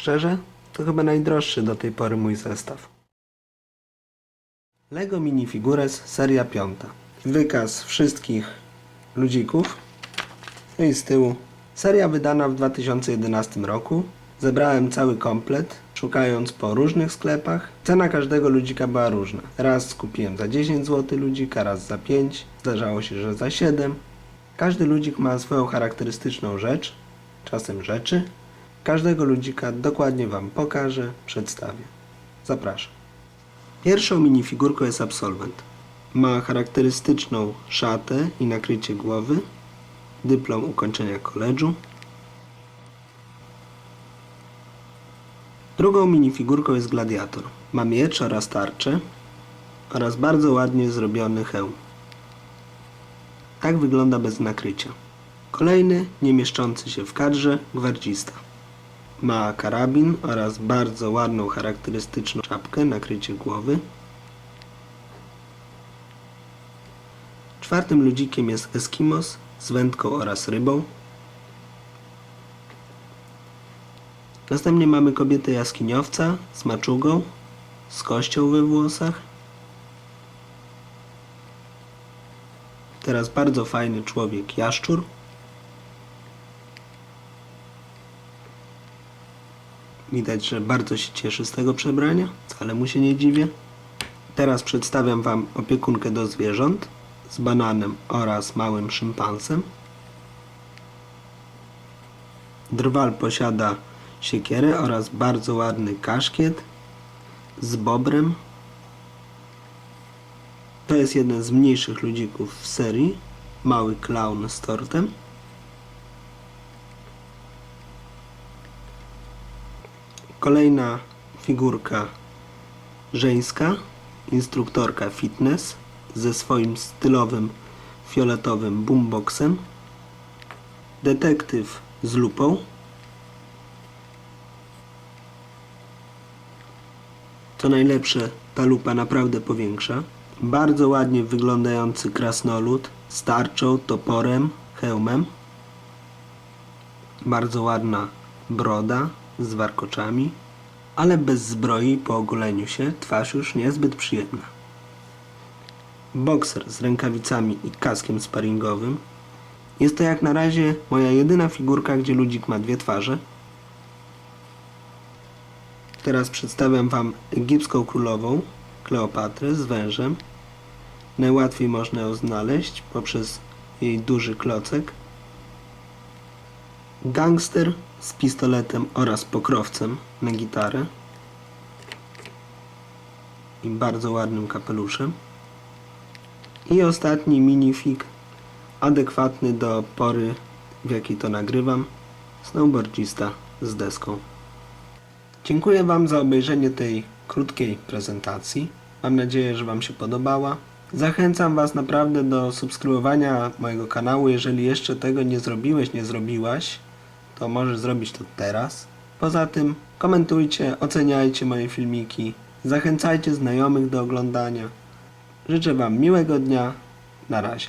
Szczerze, to chyba najdroższy do tej pory mój zestaw. Lego Minifigures seria piąta. Wykaz wszystkich ludzików. No i z tyłu. Seria wydana w 2011 roku. Zebrałem cały komplet, szukając po różnych sklepach. Cena każdego ludzika była różna. Raz skupiłem za 10 zł ludzika, raz za 5. Zdarzało się, że za 7. Każdy ludzik ma swoją charakterystyczną rzecz, czasem rzeczy. Każdego ludzika dokładnie Wam pokażę, przedstawię. Zapraszam. Pierwszą minifigurką jest absolwent. Ma charakterystyczną szatę i nakrycie głowy, dyplom ukończenia koledżu. Drugą minifigurką jest gladiator. Ma miecz oraz tarczę oraz bardzo ładnie zrobiony hełm. Tak wygląda bez nakrycia. Kolejny, nie mieszczący się w kadrze, gwardzista. Ma karabin oraz bardzo ładną, charakterystyczną czapkę, nakrycie głowy. Czwartym ludzikiem jest Eskimos z wędką oraz rybą. Następnie mamy kobietę jaskiniowca z maczugą, z kością we włosach. Teraz bardzo fajny człowiek jaszczur. Widać, że bardzo się cieszy z tego przebrania, wcale mu się nie dziwię. Teraz przedstawiam Wam opiekunkę do zwierząt z bananem oraz małym szympansem. Drwal posiada siekierę oraz bardzo ładny kaszkiet z bobrem. To jest jeden z mniejszych ludzików w serii. Mały klaun z tortem. Kolejna figurka żeńska, instruktorka fitness ze swoim stylowym fioletowym boomboxem. Detektyw z lupą. Co najlepsze, ta lupa naprawdę powiększa. Bardzo ładnie wyglądający krasnolud z tarczą, toporem, hełmem. Bardzo ładna broda z warkoczami, ale bez zbroi po ogoleniu się twarz już niezbyt przyjemna. Bokser z rękawicami i kaskiem sparingowym. Jest to jak na razie moja jedyna figurka, gdzie ludzik ma dwie twarze. Teraz przedstawiam Wam egipską królową, Kleopatrę z wężem. Najłatwiej można ją znaleźć poprzez jej duży klocek. Gangster z pistoletem oraz pokrowcem na gitarę i bardzo ładnym kapeluszem. I ostatni minifig, adekwatny do pory, w jakiej to nagrywam, snowboardzista z deską. Dziękuję Wam za obejrzenie tej krótkiej prezentacji. Mam nadzieję, że Wam się podobała. Zachęcam Was naprawdę do subskrybowania mojego kanału. Jeżeli jeszcze tego nie zrobiłeś, nie zrobiłaś, to możesz zrobić to teraz. Poza tym komentujcie, oceniajcie moje filmiki, zachęcajcie znajomych do oglądania. Życzę Wam miłego dnia. Na razie.